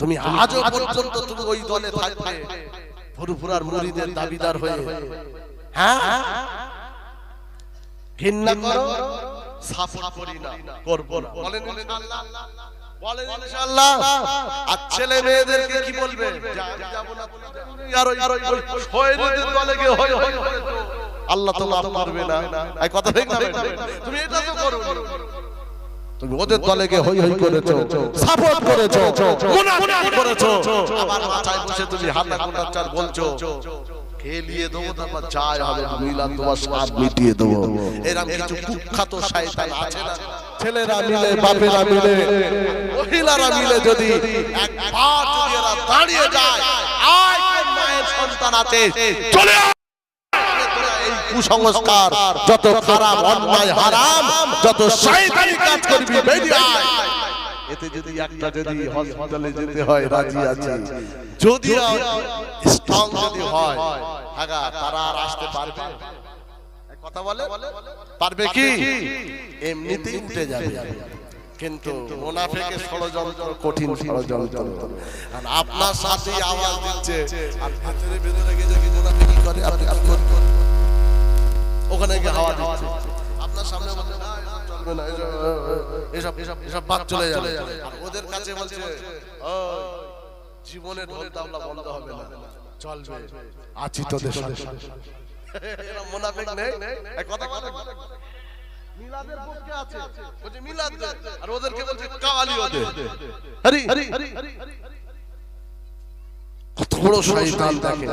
তুমি আজও পর্যন্ত তুমি ওই দলে থাকবে। ফুরফুরার মুরিদের দাবিদার হয়ে। হ্যাঁ। ঘৃণা করো সাফা করি না করব না। বলেন ইনশাআল্লাহ বলেন ইনশাআল্লাহ আর ছেলে মেয়েদেরকে কি বলবে? দলে গিয়ে হই করেছ। আল্লাহ তো মাফ করবে না। এই কথা ঠিক না তুমি এটা তো করো তুমি ওদের দলে গিয়ে হই হই করেছ, সাপোর্ট করেছ, মুনাফিক করেছ। আবার মাথায় বসে তুমি হাতে কোটার চার বলছো খেলিয়ে তারপর চাই হবে স্বাদ মিটিয়ে কিছু কুখ্যাত শয়তান আছে না? ছেলেরা মিলে, বাপেরা মিলে, মহিলারা মিলে যদি যদি এরা দাঁড়িয়ে যায়, আয় মায়ের সন্তান আছে। চলে কুসংস্কার যত খারাপ অন্যায় হারাম যত শয়তানি কাজ করবি বেরিয়ে এতে যদি একটা যদি হসপিটালে যেতে হয় রাজি আছে। যদি স্ট্রং যদি হয় আগা তারা আর আসতে পারবে। কথা বলে পারবে কি? এমনিতেই উঠে যাবে। কিন্তু মোনাফেকের ষড়যন্ত্র কঠিন ষড়যন্ত্র। আর আপনার সাথে আওয়াজ দিচ্ছে। আর ভেতরে ভেতরে গিয়ে যদি মোনাফেকি করে আপনি আপনি। ওখানে গিয়ে হাওয়া দিচ্ছে। আপনার সামনে বলছে না এসব চলবে না এসব- এসব এসব বাদ চলে যাবে। আর ওদের কাছে বলছে "ও, জীবনে ঢোল তাবলা বন্ধ হবে না। চলবে। আছি তোদের সাথে। এরা নেই? কথা বলে মিলাদের পক্ষে আছে। বলছে মিলাদ আর ওদেরকে বলছে কাওয়ালিও দে। হরি কত বড় শয়তান দেখে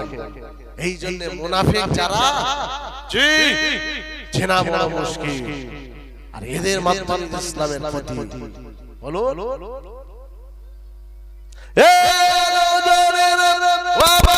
এই জন্য মুনাফিক যারা জি চেনা বড় মুশকিল আর এদের মাধ্যমে ইসলামের ক্ষতি বলো এ বাবা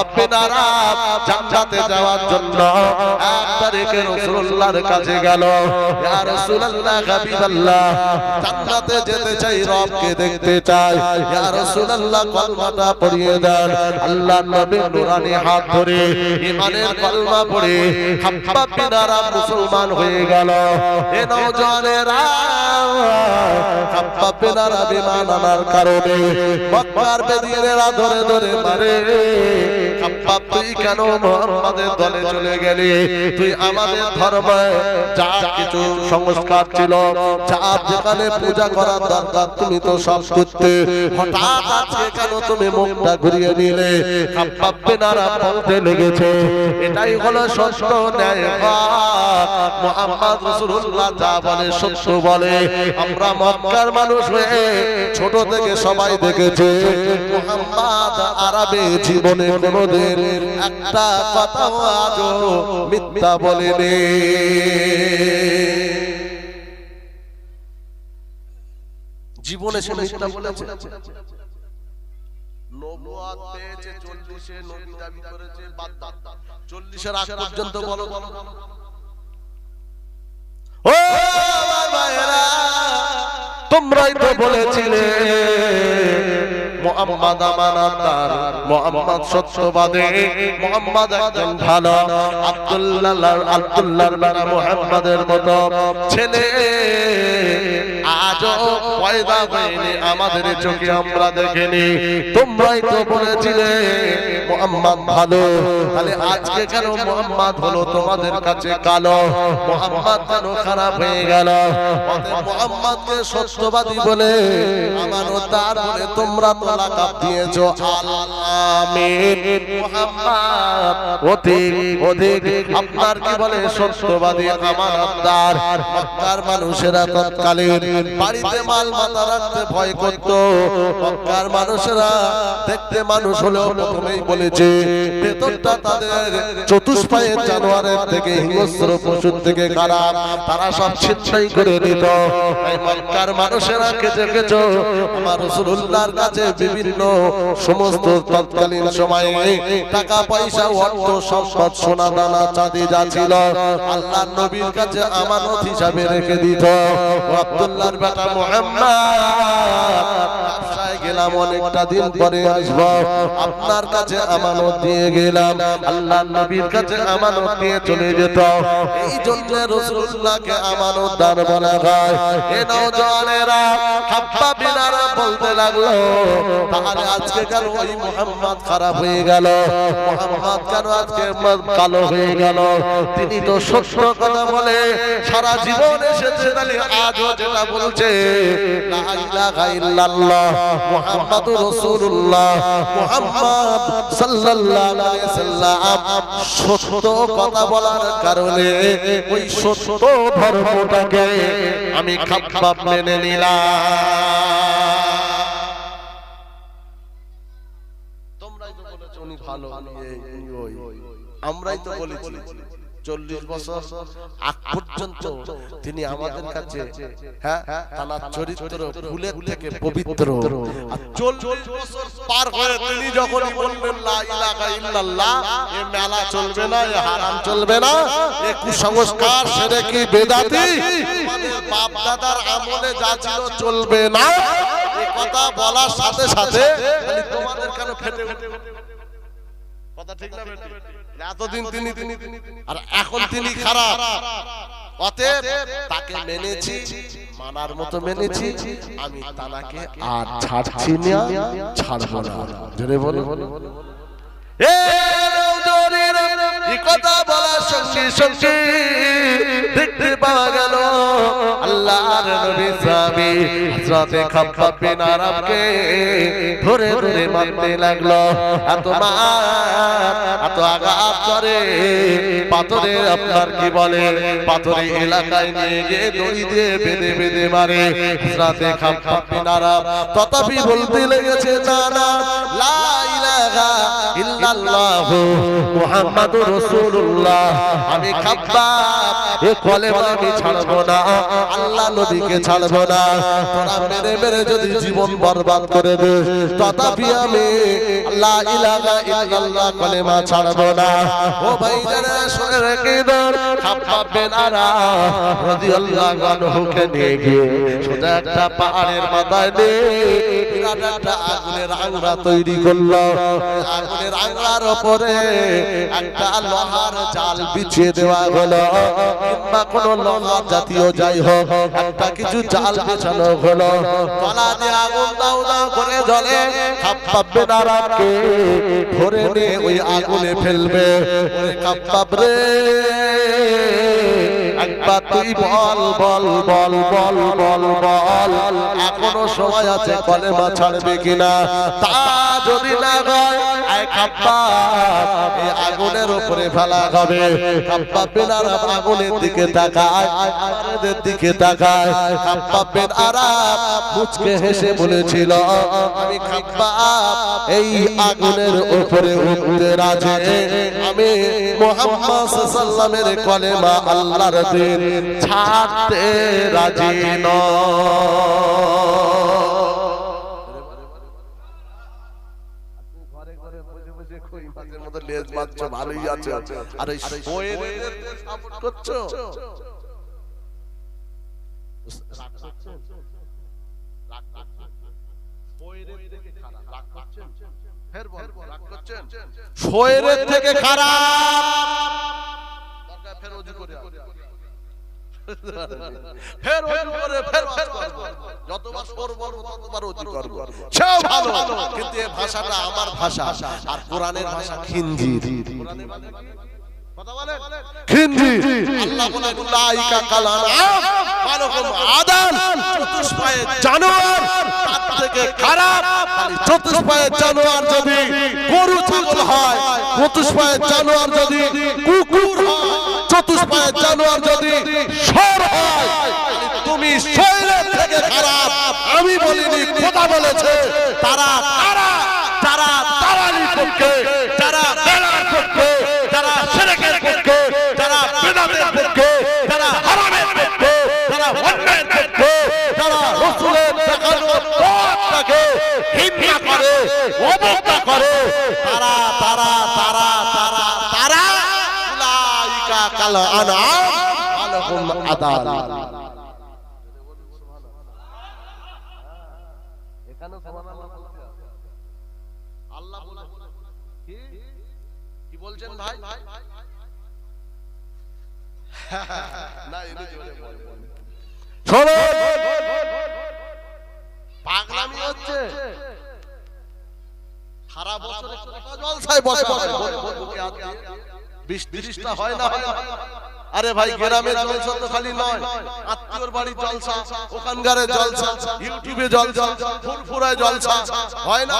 জান্নাতে যাওয়ার জন্য এক তারিখে রাসূলুল্লাহর কাছে গেল। ইয়া রাসূলুল্লাহ, হাবিবাল্লাহ, জান্নাতে যেতে চাই, রবকে দেখতে চাই। ইয়া রাসূলুল্লাহ, কলমাটা পড়িয়ে দেন। আল্লাহর হাত ধরে কলমা পড়ে মুসলমান হয়ে গেল। এ বিন আরাব ঈমান আনার কারণে মক্কার বেদিনেরা ধরে ধরে মারে। খাব্বাব তুই কেন মুহাম্মাদের দলে চলে গেলি? তুই আমাদের ধর্মে যা কিছু সংস্কার ছিল, যা যেখানে পূজা করার দরকার, তুমি তো সব করতে। হঠাৎ আজকে কেন তুমি মুখটা ঘুরিয়ে নিলে? বিন বলতে লেগেছে, এটাই হলো সত্য ন্যায় মুহাম্মদ যা বলে, সত্য বলে। আমরা মক্কার মানুষ হয়ে ছোট থেকে সবাই দেখেছে, মুহাম্মদ আরবে জীবনে কোনোদিন একটা কথা আজও মিথ্যা বলেনি। জীবনে সে মিথ্যা বলেছে। নবুয়াত পেয়েছে 40 এ নবী দাবি করেছে বাদ দাও 40 এর আগ পর্যন্ত বলো বলো ও বাবারা তোমরাই তো বলেছিলে। মোহাম্মদ আমানতদার মোহাম্মদ সত্যবাদী মোহাম্মদ একজন ভালো আব্দুল্লাহ মোহাম্মদের মতো ছেলে। আজও পয়দা আমাদের চোখে, আমরা দেখিনি। তোমরাই তো বলেছিলে, মোহাম্মদ ভালো। তাহলে আজকে কেন মোহাম্মদ হলো তোমাদের কাছে কালো? মোহাম্মদ কেন খারাপ হয়ে গেল? মোহাম্মদকে সত্যবাদী বলে তোমরা বাড়িতে মাল মাথা রাখতে ভয় করত। মক্কার মানুষেরা দেখতে মানুষ হলেও প্রথমেই বলেছে বেতনটা তাদের চতুষ্পায়ের জানোয়ারের থেকে হিংস্র পশুর থেকে খারাপ তারা সব ছিনতাই করে দিত মক্কার মানুষেরা কেঁচে কেঁচো। আমার রসুল্লাহর কাছে বিভিন্ন সমস্ত তৎকালীন সময়ে টাকা পয়সা অর্থ সম্পদ সোনা দানা চাঁদি যা ছিল আল্লাহ নবীর কাছে আমানত হিসাবে রেখে দিত। আব্দুল্লাহর মুহাম্মদ গেলাম, অনেকটা দিন পরে আসব। আপনার কাছে আমানত দিয়ে গেলাম। আল্লাহ নবীর কাছে আমানত দিয়ে চলে যেত। এই জন্য রাসূলুল্লাহকে আমানত দার বলা হয়। এ নওজওয়ানেরা হাব্বা বিনারা বলতে লাগল, তাহলে আজকে কেন ওই মুহাম্মদ খারাপ হয়ে গেল? মুহাম্মদ কেন আজকে কালো হয়ে গেল? তিনি তো সত্য কথা বলে, সারা জীবন এসেছে, তাহলে আজও যেটা বলছে, লা ইলাহা ইল্লাল্লাহ মুহাম্মাদুর রাসূলুল্লাহ। মুহাম্মদ সাল্লাল্লাহু আলাইহি সাল্লাম সত্য কথা বলার কারণে ওই সত্য ধর্মটাকে আমি খাপ্পাপ মেনে নিলাম। তোমরাই তো বলেছ উনি ভালো। আমরাই তো বলেছি। চল্লিশ বছর আগ পর্যন্ত তিনি আমাদের কাছে হ্যাঁ তার চরিত্র ফুলের থেকে পবিত্র। আর চল্লিশ বছর পার তিনি যখন বলবেন লা ইলাহা ইল্লাল্লাহ এ মেলা চলবে না এ হারাম চলবে না এ কুসংস্কার সেরে কি বেদাতি। আমাদের বাপ দাদার আমলে যা ছিল চলবে না। কথা বলার সাথে সাথে তোমাদের কেন ফেটে কথা ঠিক না। এতদিন তিনি তিনি আর এখন তিনি খারাপ। অতএব তাকে মেনেছি মানার মতো মেনেছি। আমি তানাকে আর ছাড়ছি না ছাড়বো না। জোরে বলো এ নওজোয়ানের এই! কথা সঙ্গে সঙ্গে দেখতে পাওয়া গেল, আল্লাহর নবী হযরতে বিন ধরে ধরে লাগল। এত মার, এত আঘাত করে। পাথরে আপনার কি বলে? পাথরে এলাকায় নিয়ে গিয়ে দড়ি দিয়ে বেঁধে বেঁধে মারে হযরতে খাব্বাব বিন তথাপি বলতে লেগেছে, না লা ইলাহা মুহাম্মাদুর রাসূলুল্লাহ। আমি খাব্বাব। এ কলেমা আমি ছাড়বো না। আল্লাহ নবীকে ছাড়বো না। তোরা মেরে মেরে যদি জীবন বরবাদ করে দে তথাপি আমি লা ইলাহা ইল্লাল্লাহ কলেমা ছাড়বো না। ও ভাই যারা শুনে রেখে দেন খাব্বাব বিন আরাব রাদিয়াল্লাহু আনহুকে নিয়ে গিয়ে সোজা একটা পাহাড়ের মাথায় দিয়ে একটা আগুনের আংরা তৈরি করল। আগুনের আংরার উপরে একটা লোহার জাল বিছিয়ে দেওয়া হলো কিংবা কোন লোহা জাতীয় যাই হোক একটা কিছু জাল বিছানো হলো তলা দিয়ে আগুন দাও দাও করে জ্বলে খাপ্পাব বেনারাকে ধরে নিয়ে ওই আগুনে ফেলবে ওরে খাপ্পাব রে একবার তুই বল বল বল বল বল বল এখনও সময় আছে কলেমা ছাড়বে কিনা তা যদি না হয় আগুনের উপরে ফেলা হবে। খাপ্পাব বিন আগুনের দিকে তাকায় আমাদের দিকে তাকায়। খাপ্পাব বিন হেসে বলেছিল, আমি এই আগুনের উপরে উঠতে রাজি। আমি মোহাম্মদ সাল্লামের কলেমা আল্লাহর ছাড়তে রাজি ঘরে লেজ মারছো ভালোই আছো আর ওই শোয়ের সাপোর্ট করছ? শোয়ের থেকে খারাপ। ফের ফের করে ফের ফের জানোয়ার। যদি গরু ছাগল হয়, চতুষ্পায়ে জানোয়ার যদি কুকুর চতুষ্পায়ে জানোয়ার যদি তুমি শরীরের থেকে খারাপ। আমি বলিনি, খোদা বলেছে, তারা তারা যারা তাওয়ালি পক্ষে যারা বেলার পক্ষে যারা শিরকের পক্ষে যারা বিদআতের পক্ষে যারা হারামের পক্ষে যারা অন্যায়ের পক্ষে যারা রাসূলের দেখানো পথটাকে হিংসা করে, অবজ্ঞা করে, তারা তারা তারা তারা তারা, উলাইকা কাল আনআম, আলহুম আদাল এখানে সুবহানাল্লাহ বলতে হবে। আল্লাহ বলে কি কি বলছেন ভাই না এনে জোরে শোনো পাগলামি হচ্ছে। সারা বছর কত জলসায় বসা হয় বল, বল, বুকে হাত দিয়ে। বিশ তিরিশটা হয় না। হয় না? আরে ভাই গ্রামের জলসা তো খালি নয়। আত্মীয়র বাড়ির জলসা ওখানকারের জলসা। ইউটিউবে জলসা। ফুরফুরায় জলসা। হয় না।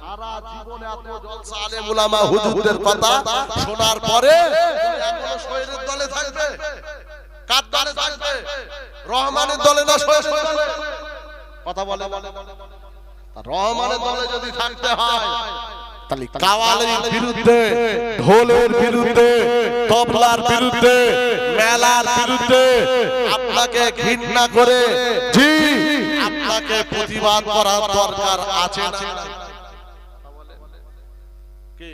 সারা জীবনে এত জলসা আলেম উলামা হুজুরদের কথা শোনার পরে এখনও শহীদের দলে থাকবে কার দলে থাকবে রহমানের দলে না শহীদের দলে কথা বলে রহমানের দলে যদি থাকতে হয় তাহলে কাওয়ালের বিরুদ্ধে ঢোলের বিরুদ্ধে তবলার বিরুদ্ধে মেলার বিরুদ্ধে আপনাকে ঘৃণা করে জি আপনাকে প্রতিবাদ করার দরকার আছে না কি?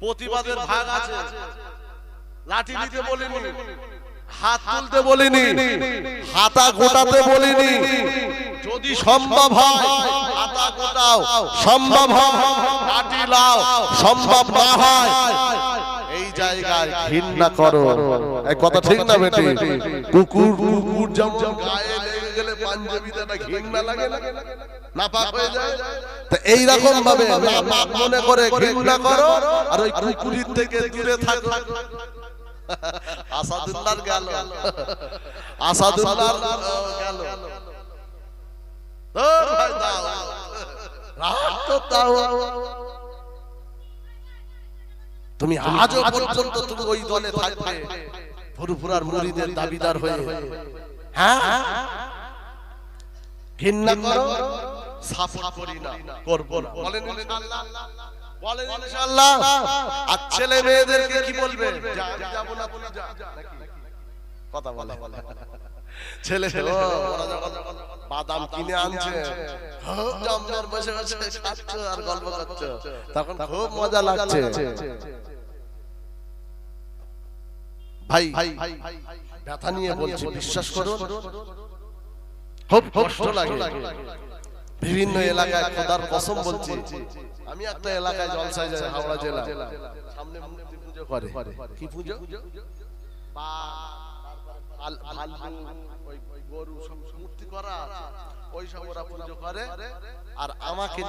প্রতিবাদের ভাগ আছে। লাঠি দিতে বলিনি। হাত তুলতে বলিনি। হাতা গোটাতে বলিনি। যদি সম্ভব হয় হাতা গোটাও। সম্ভব হয় লাঠি লাও। সম্ভব না হয়। এই জায়গায় ঘৃণা করো। এই কথা ঠিক না বেটি? কুকুর কুকুর যেমন গায়ে লেগে গেলে পাঞ্জাবিতে একটা ঘৃণা লাগে না? নাপাক হয়ে যায়। তো এই রকম ভাবে নাপাক মনে করে ঘৃণা করো আর ওই কুকুরির থেকে দূরে থাকো। আসাদুল্লাহর গেল। আসাদুল্লাহর গেল। ধর ভাই দাও। রাত তো দাও তুমি আজও পর্যন্ত তুমি ওই দলে থাকবে। ফুরফুরার মুরিদের দাবিদার হয়ে। হ্যাঁ। ঘৃণা করো। সাফা করি না করব বলেন ইনশাআল্লাহ বলেন ইনশাআল্লাহ আর ছেলে মেয়েদেরকে কি বলবে যা যাব না তুমি যা কথা বলে ছেলে ছেলে বাদাম কিনে আনছে জমজর বসে বসে খাচ্ছ আর গল্প করছ তখন খুব মজা লাগছে ভাই ব্যথা নিয়ে বলছি বিশ্বাস করুন খুব কষ্ট লাগে বিভিন্ন এলাকায় খোদার কসম বলছি, আমি একটা এলাকায় জলসায় যাই, হাওড়া জেলা। সামনে মূর্তি পুজো করে। কি পুজো? বা আমাকে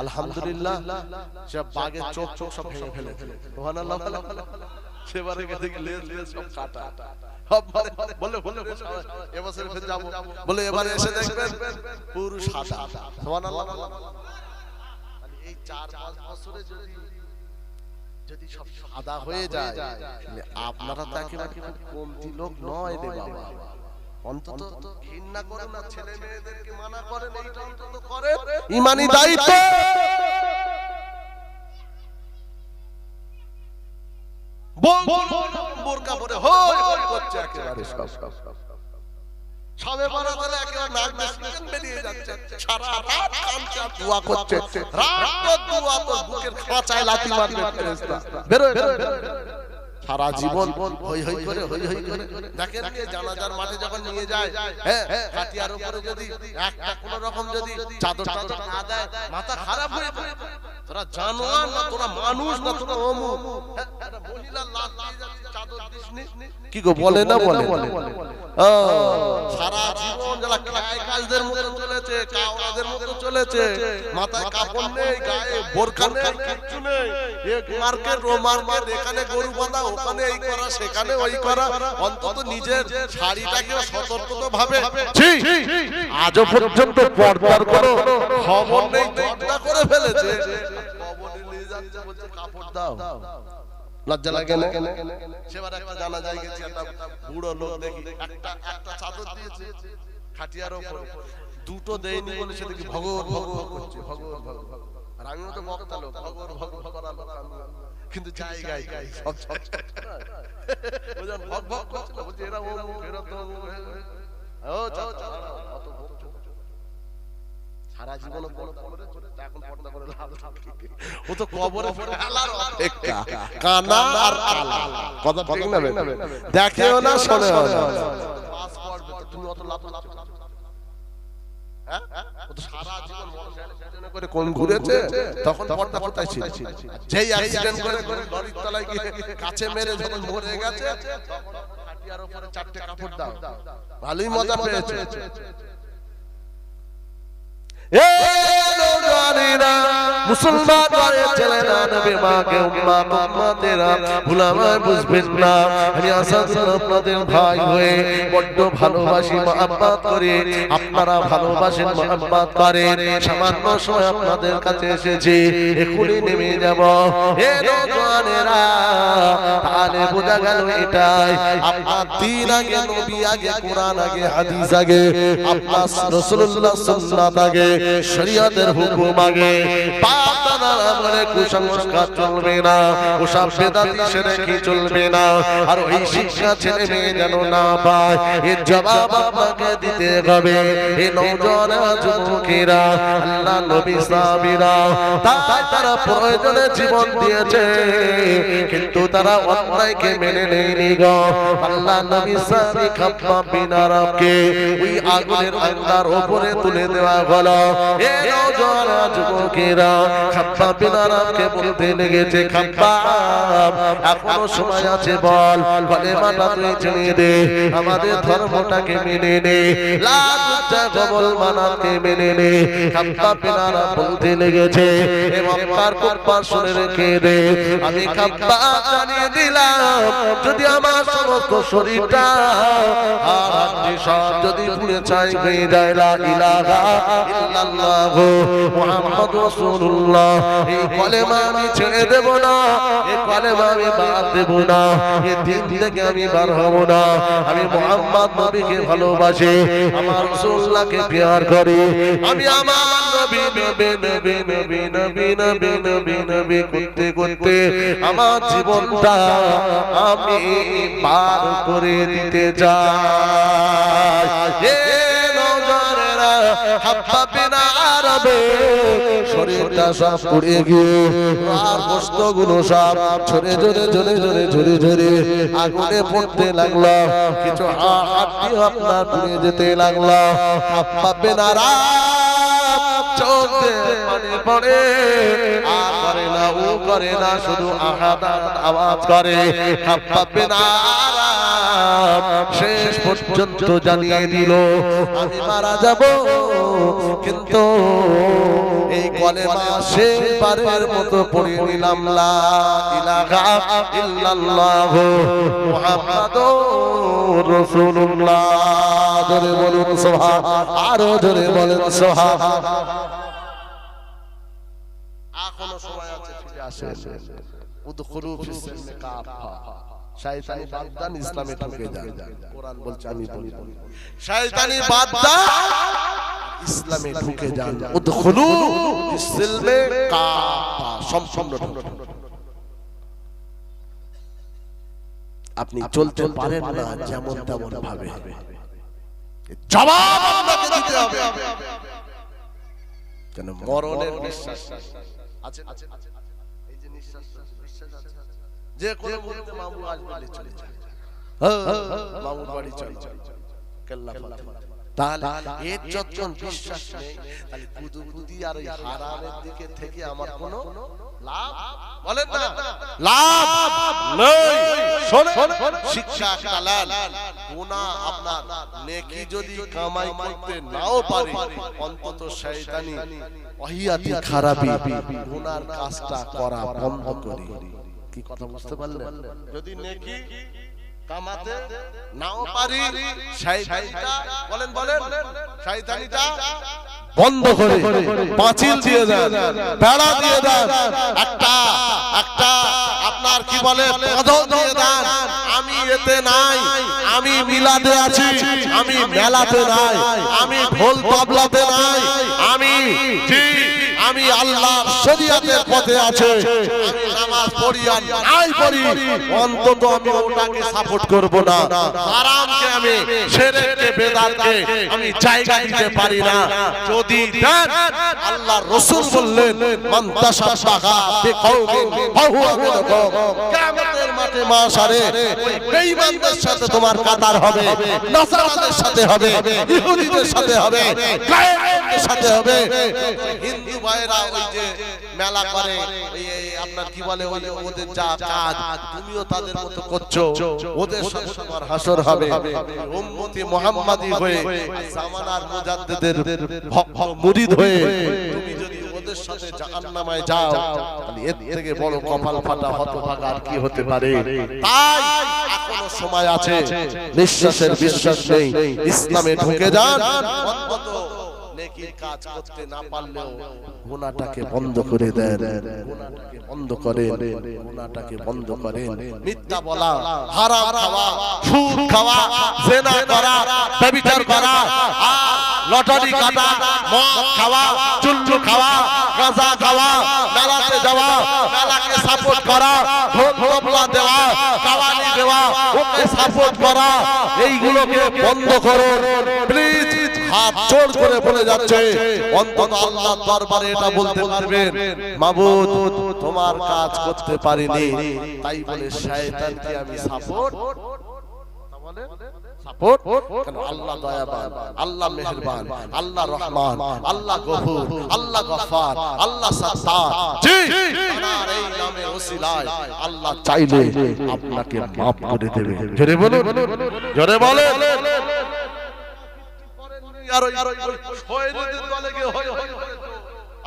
আলহামদুলিল্লাহ বাঘের চোখ চোখ সব ফেলে বলে। সেবারে গেছে লেজ লেজ সব কাটা বলে বলে বলে বলে, এবছর ফের বলে এবারে এসে দেখবেন পুরো সাদা সুবহানাল্লাহ মানে এই চার পাঁচ বছরে যদি যদি সব সাদা হয়ে যায় আপনারা তাকে কমতি লোক নয় রে বাবা অন্তত ঘৃণা করেন না ছেলে মেয়েদেরকে মানা করেন এইটা অন্তত করেন ইমানি দায়িত্ব বোরকা পরে হই হই করছে একেবারে সব। সবে বরাবর একেবারে নাক বেশি বেরিয়ে যাচ্ছে। সারা রাত কাঁদছে দোয়া করছে। রাত তো দোয়া তো বুকের খাঁচায় লাথি মারবে ফেরেশতা। বেরোয় বেরোয় বেরোয় সারা জীবন হই হই করে হই হই করে দেখেন যে জানাজার মাঠে যখন নিয়ে যায় হ্যাঁ খাটিয়ার উপরে যদি একটা কোন রকম যদি চাদর টাদর না দেয় মাথা খারাপ হয়ে যায়। তোরা জানোয়ার না তোরা মানুষ না তোরা অমু মহিলা লাশ দিয়ে চাদর দিসনি কি গো বলে না বলে? সারা জীবন যারা কাজদের মতো চলেছে কাওড়াদের মতো চলেছে মাথায় কাপড় নেই গায়ে বোরকা নেই। কিচ্ছু নেই। এক মার্কেট ও মার্কেট এখানে গরু বাঁধা ওখানে এই করা সেখানে ওই করা। অন্তত নিজের শাড়িটাকে সতর্কত ভাবে। আজও পর্যন্ত পর্দার কোনো খবর নেই পর্দা করে ফেলেছে। যাচ্ছে বলছে কাপড় দাও। লজ্জা লাগে না? সেবার একটা জানা যায় গেছে একটা বুড়ো লোক দেখি একটা একটা চাদর দিয়েছে খাটিয়ার উপরে দুটো দেয়নি বলে সে দেখি ভগবান ভগবান করছে ভগবান ভগবান। আর আমিও তো বক্তা লোক ভগবান ভগবান করার লোক। কিন্তু জায়গায় সব সব ভগ ভগ করছে না, বলছে এরা ও এরা তো ও চাচা, অত বকছো। সারা জীবন পর্দা করে এখন পর্দা করে লাভ? ও তো কবরে পড়ে আলার অপেক্ষা। কানা আর আলা। কথা ঠিক না দেখেও না শোনেও না। পাস করবে তো তুমি অত লাভ লাভ হ্যাঁ? ও তো সারা জীবন মোটরসাইকেলের পিছনে করে কোন ঘুরেছে? তখন পর্দা কোথায় ছিল? যেই অ্যাক্সিডেন্ট করে করে লরির তলায় গিয়ে কাছে মেরে যখন মরে গেছে তখন খাটিয়ার উপরে চারটে কাপড় দাও। ভালোই মজা পেয়েছে। মুসলমান ছেলেরা নবী মাকে উম্মা উম্মাতেরা ভুলামায় বুঝবেন না। আমি আসাদুল আপনাদের ভাই হয়ে বড্ড ভালোবাসি, মহাব্বাত করে আপনারা ভালোবাসেন, মহাব্বাত করেন। সামান্য সময় আপনাদের কাছে এসেছি এখনই নেমে যাব। হে নজওয়ানেরা তাহলে বোঝা গেল এটাই, আপনার দিন আগে, নবী আগে, কোরআন আগে, হাদিস আগে, আপনার রাসূলুল্লাহ সুন্নাত আগে। হুকুম আগে কুসংস্কার চলবে না, ওসব বেদাতি চলবে না। আর ওই শিক্ষা মেয়ে যেন না পায়, এর জবাব দিতে হবে। এ নৌজওয়ান যুবকেরা, আল্লাহ নবী তাই তারা প্রয়োজনে জীবন দিয়েছে, কিন্তু তারা অন্যায়কে মেনে নেয়নি গো। আল্লাহ নবী সাহাবী খাপ্পা বিনারাকে ওই আগুনের আন্দার উপরে তুলে দেওয়া হলো। এ নওজোয়ান যুবকেরা, খাপ্পা বিনারাকে বলতে লেগেছে, খাপ্পা, এখনও সময় আছে বল, বলে মাটা তুই ছেড়ে দে, আমাদের ধর্মটাকে মেনে নে লাজটা কবল মানাকে মেনে নে, খাপ্পা বিনারা বলতে লেগেছে, এ মক্কার কুপ্পার শুনে রেখে দে, আমি খাপ্পা জানিয়ে দিলাম, যদি আমার সমস্ত শরীরটা আর হাড্ডি সব যদি পুড়ে ছাই হয়ে যায়, লা ইলাহা ইল্লাল্লাহ রাসূলুল্লাহ। এই কলেমা আমি ছেড়ে দেব না, এই কলেমা আমি বাদ দেব না, এই দিন থেকে আমি বার হব না। আমি মুহাম্মদ নবীকে ভালোবাসি, আমার রাসূলুল্লাহকে করি। আমি আমার নবী নবী নবী নবী নবী নবী নবী নবী করতে করতে আমার জীবনটা আমি পার করে দিতে চাই। হাব্বা বিনা গিয়ে আর বস্তুগুলো সব পড়তে লাগল। কিছু হাড্ডি আপনার পুড়ে। হাব্বা বিনা ও করে না, শুধু আহাদ আওয়াজ করে। হাপ্পাবে না শেষ পর্যন্ত জানিয়ে দিল, আমি মারা যাব। কিন্তু এই কলেমা শেষবারের মতো পড়ে নিলাম, লা ইলাহা ইল্লাল্লাহ রাসূলুল্লাহ। জোরে বলুন সুবহান আরও জোরে বলেন সুবহান এখনও সময় আছে, ফিরে আসেন। কাফা। শয়তানি বাদ দান ইসলামে ঢুকে যান। কোরআন বলছে আমি বলি শয়তানি বাদ দান ইসলামে ঢুকে যান। উদখুলু কাফা। সম্পূর্ণ ঢুকে আপনি চলতে পারেন না যেমন তেমন ভাবে। জবাব আপনাকে দিতে হবে। কেন মরণের বিশ্বাস আছে। যে কোনো মুহূর্তে মামু আসবে চলে যায়। মামুর বাড়ি চল কেল্লা তাহলে এর যতজন বিশ্বাস নেই। তাহলে কুদুকুদি আর ওই হারামের দিকে থেকে আমার কোনো লাভ বলেন না। লাভ নেই। শিক্ষা কালাল গুনাহ আপনার নেকি যদি কামাই করতে নাও পারে অন্তত শয়তানি ওহিয়াতি খারাপি গুনার কাজটা করা বন্ধ করি। কি কথা বুঝতে পারলেন? যদি নেকি কামাতে নাও পারি শয়তানিটা বলেন বলেন শয়তানিটা বন্ধ করে পাঁচিল দিয়ে দেন বেড়া দিয়ে দেন একটা একটা আপনার কি বলে কদম দিয়ে দেন আমি এতে নাই আমি মিলাতে আছি আমি মেলাতে নাই আমি ঢোল তবলাতে নাই আমি জি আমি আল্লাহ শরীয়তের পথে আছে। আমি নামাজ পড়ি আর নাই পড়ি। অন্তত আমি ওটাকে সাপোর্ট করব না। হারামকে আমি শিরকে বেদাতকে আমি জায়গা দিতে পারি না। যদি দেন, আল্লাহ রাসূল বললেন, মান তাশাবাহা বিকওমিন ফাহুয়া মিনহুম তাদের ওদের সাথে তোমার হাসর হবে। উম্মতি মুহাম্মাদি হয়ে জামানার মুরিদ হয়ে ওদের সাথে জাহান্নামায় যাও। তাহলে এর থেকে বড় কপাল ফাটা হতভাগা আর কি হতে পারে? তাই এখনও সময় আছে। নিঃশ্বাসের বিশ্বাস নেই। ইসলামে ঢুকে যান। অন্তত নেকির কাজ করতে না পারলেও গুনাহটাকে বন্ধ করে দেন। গুনাহটাকে বন্ধ করেন। গুনাহটাকে বন্ধ করেন। মিথ্যা বলা হারাম খাওয়া সুদ খাওয়া জেনা করা ব্যভিচার করা লটারি কাটা মদ খাওয়া চুল্লু খাওয়া গাঁজা খাওয়া মেলাতে যাওয়া মেলাকে সাপোর্ট করা ঢোল তবলা দেওয়া কাওয়ালি দেওয়া ওকে সাপোর্ট করা এইগুলোকে বন্ধ করো প্লিজ হাত জোর করে বলে যাচ্ছে। অন্তত আল্লাহ দরবারে এটা বলতে পারবেন। মাবুদ, তোমার কাজ করতে পারিনি। তাই বলে শয়তানকে আমি সাপোর্ট আল্লাহ চাইলে আপনাকে maaf করে দেবে। জোরে বলুন। জোরে বলেন।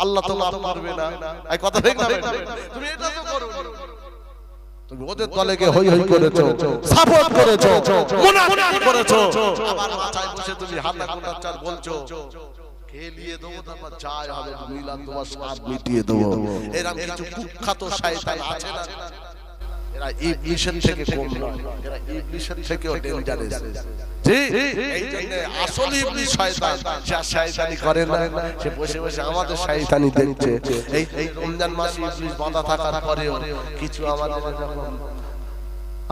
আল্লাহ তো মাফ করবে না। এই কথা ঠিক না তুমি এটা তো করো তুমি ওদের দলে গিয়ে হই হই করেছ। সাপোর্ট করেছ। মুনাফিক করেছ। আবার মাথায় বসে তুমি হাল্লা গুন্ডাচার বলছো। খেলিয়ে দেবো তারপর যাই হবে। মিলান তোমার সব মিটিয়ে দেবো। এরকম কিছু কুখ্যাত শয়তান আছে না? এরা ইবলিশের থেকে কম নয় এরা থেকেও ডেঞ্জারাস জি এই জন্য আসল শয়তান যা শয়তানি করে না সে বসে বসে আমাদের শয়তানি দেখছে। এই এই রমজান মাসে বাঁধা থাকার পরেও কিছু আমাদের যখন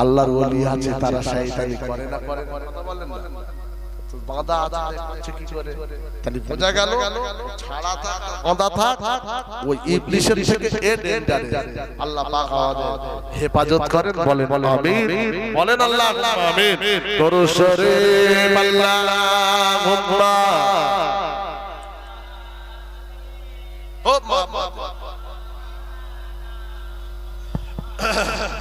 আল্লাহর ওলি আছে তারা শয়তানি করে না করে। কথা বলেন না। বাঁধা আছে দেখছে কি করে। তাহলে বোঝা গেল? ছাড়া থাক বাঁধা থাক ওই ইবলিশের থেকে এ ডেঞ্জারাস আল্লাহ পাক আমাদের হেফাজত করেন বলেন আমিন। বলেন আল্লাহ। আমিন। তরসরে আল্লাহুম্মা। ও মা।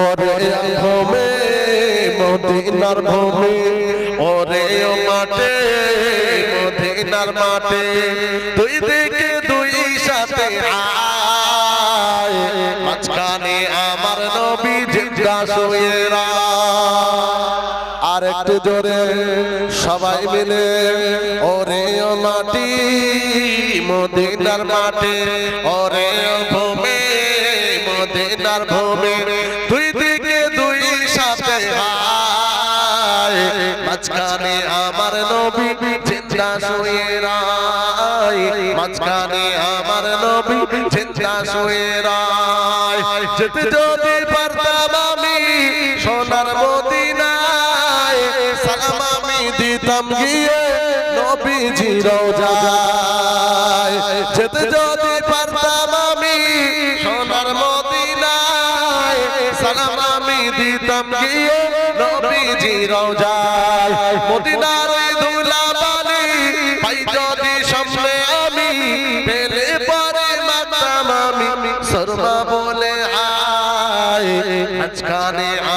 ওরে ভূমে মদিনার ভূমে। ওরে মাঠে মদিনার মাঠে। দুই দিকে দুই সাথে আয়। মাঝখানে আমার নবী জিন্দা শুয়ে আর একটু জোরে সবাই মিলে ওরে মাটি মদিনার মাঠে। ওরে ও ভূমে মদিনার ভূমে। জিন্দা শুয়ে রায়। যেতে যদি পারতাম আমি সোনার মদিনায়। সালাম আমি দিতাম গিয়ে নবীজি রোজা যেতে যদি পারতাম আমি সোনার মদিনায়। সালাম আমি দিতাম গিয়ে নবীজি রওজায় মদিনার ধুলা সরমা বলে আয়।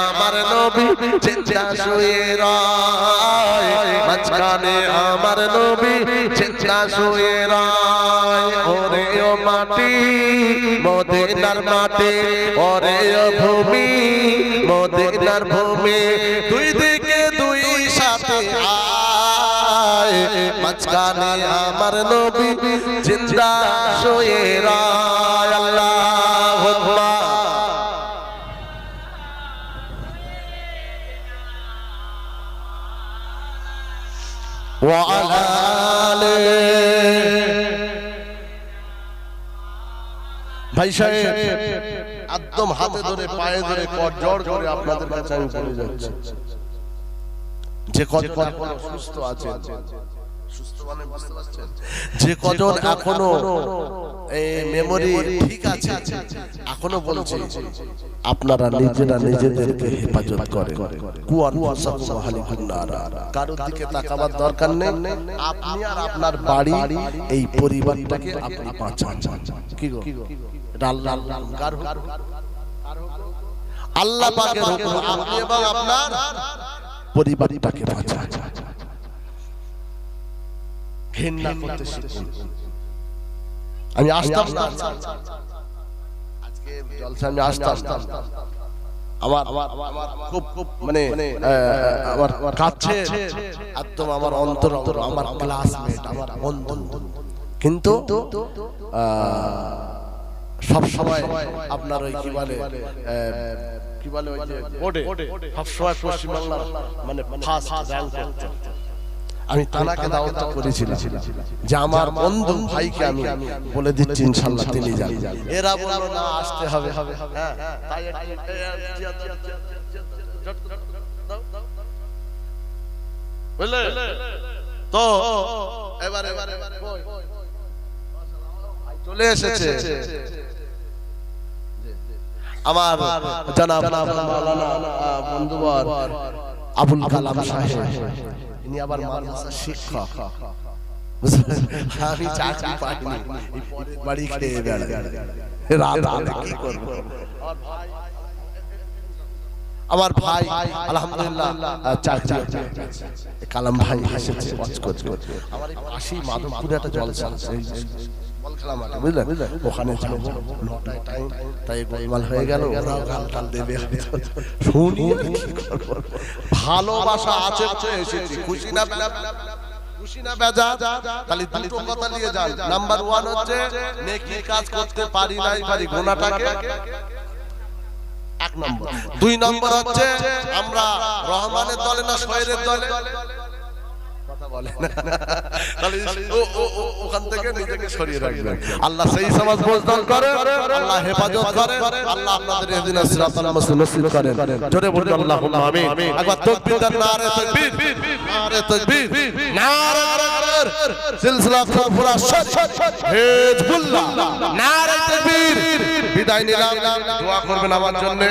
আমার নবী চিন্তা শুয়ে রায়। মাঝখানে আমার নবী চিন্তা শুয়ে রায়। ওরে ও মাটি, মদিনার মাটি, ওরে ও ভূমি, মদিনার ভূমি, দুই দিকে দুই সাথে আয়। মাঝখানে আমার নবী জিন্দা শুয়ে রায়। وعلى آله ভাই সাহেব একদম হাতে ধরে পায়ে ধরে কর জোর করে আপনাদের কাছে আমি বলে যাচ্ছি যে কজন এখনো সুস্থ আছে সুস্থ মানে বুঝতে পারছেন? যে কজন এখনও এই মেমোরি ঠিক আছে এখনও বলছি আপনারা নিজেরা নিজেদেরকে হেফাজত করে কারোর দিকে তাকাবার দরকার নেই। আপনি আর আপনার বাড়ি এই পরিবারটাকে আপনি বাঁচান। কি গো? আল্লাহ আল্লাহ আল্লাহ পাকের হুকুম আপনি এবং আপনার পরিবারটাকে বাঁচান। ঘেন্না করতে শিখুন আমি আসতাম না আজকে জলসা আমি আসতাম আমার আমার আমার খুব খুব মানে আহ, আমার কাছে একদম আমার অন্তর অন্তর আমার ক্লাসমেট আমার বন্ধু কিন্তু সব সময় আপনার ওই কি বলে কি বলে ওই যে বোর্ডে সব সময় পশ্চিমবাংলার মানে ফার্স্ট র্যাঙ্ক করতে আমি তানাকে দাওয়াত করেছিলাম যে আমার বন্ধু ভাইকে আমি বলে দিচ্ছি ইনশাআল্লাহ তিনি যান এরা বলল না আসতে হবে হ্যাঁ তাই বুঝলে তো এবারে চলে এসেছে আমার জানাব মাওলানা বন্ধুবর আবুল কালাম সাহেব ইনি আবার মাদ্রাসা শিক্ষক আমি চাকরি পাইনি বাড়ি খেয়ে বেড়াই রাত রাত কি করব আমার ভাই আলহামদুলিল্লাহ আহ, চাকরি এই কালাম ভাই এসেছে আমার এই পাশেই মাধবপুরে একটা জলসা আছে। বল খেলা ওখানে নটায় টাইম তাই গোলমাল হয়ে গেল গাল। টাল দেবে। শুনি? ভালোবাসা আছে এসেছি। খুশি না খুশি না বেজা তাহলে দুটো কথা নিয়ে যান। নাম্বার ওয়ান হচ্ছে নেকি কাজ করতে পারি নাই পারি গুণাটাকে এক নম্বর। দুই নম্বর হচ্ছে আমরা রহমানের দলে না শহরের দলে? কথা বলে। না। তাহলে ও- ও- ও- ওখান থেকে নিজেকে সরিয়ে রাখবেন। আল্লাহ সেই সমাজ বোঝদান করে আল্লাহ হেফাজত করে আল্লাহ আপনাদের এদিন সিরাতাল মুস্তাকিম করেন। জোরে বলুন আল্লাহুম্মা আমিন। একবার তাকবীর দেন নারে তাকবীর। নারে তাকবীর। নারে সিলসিলা ফুরা হিজবুল্লাহ। নারে তাকবীর। বিদায় নিলাম। দোয়া করবেন আমার জন্য।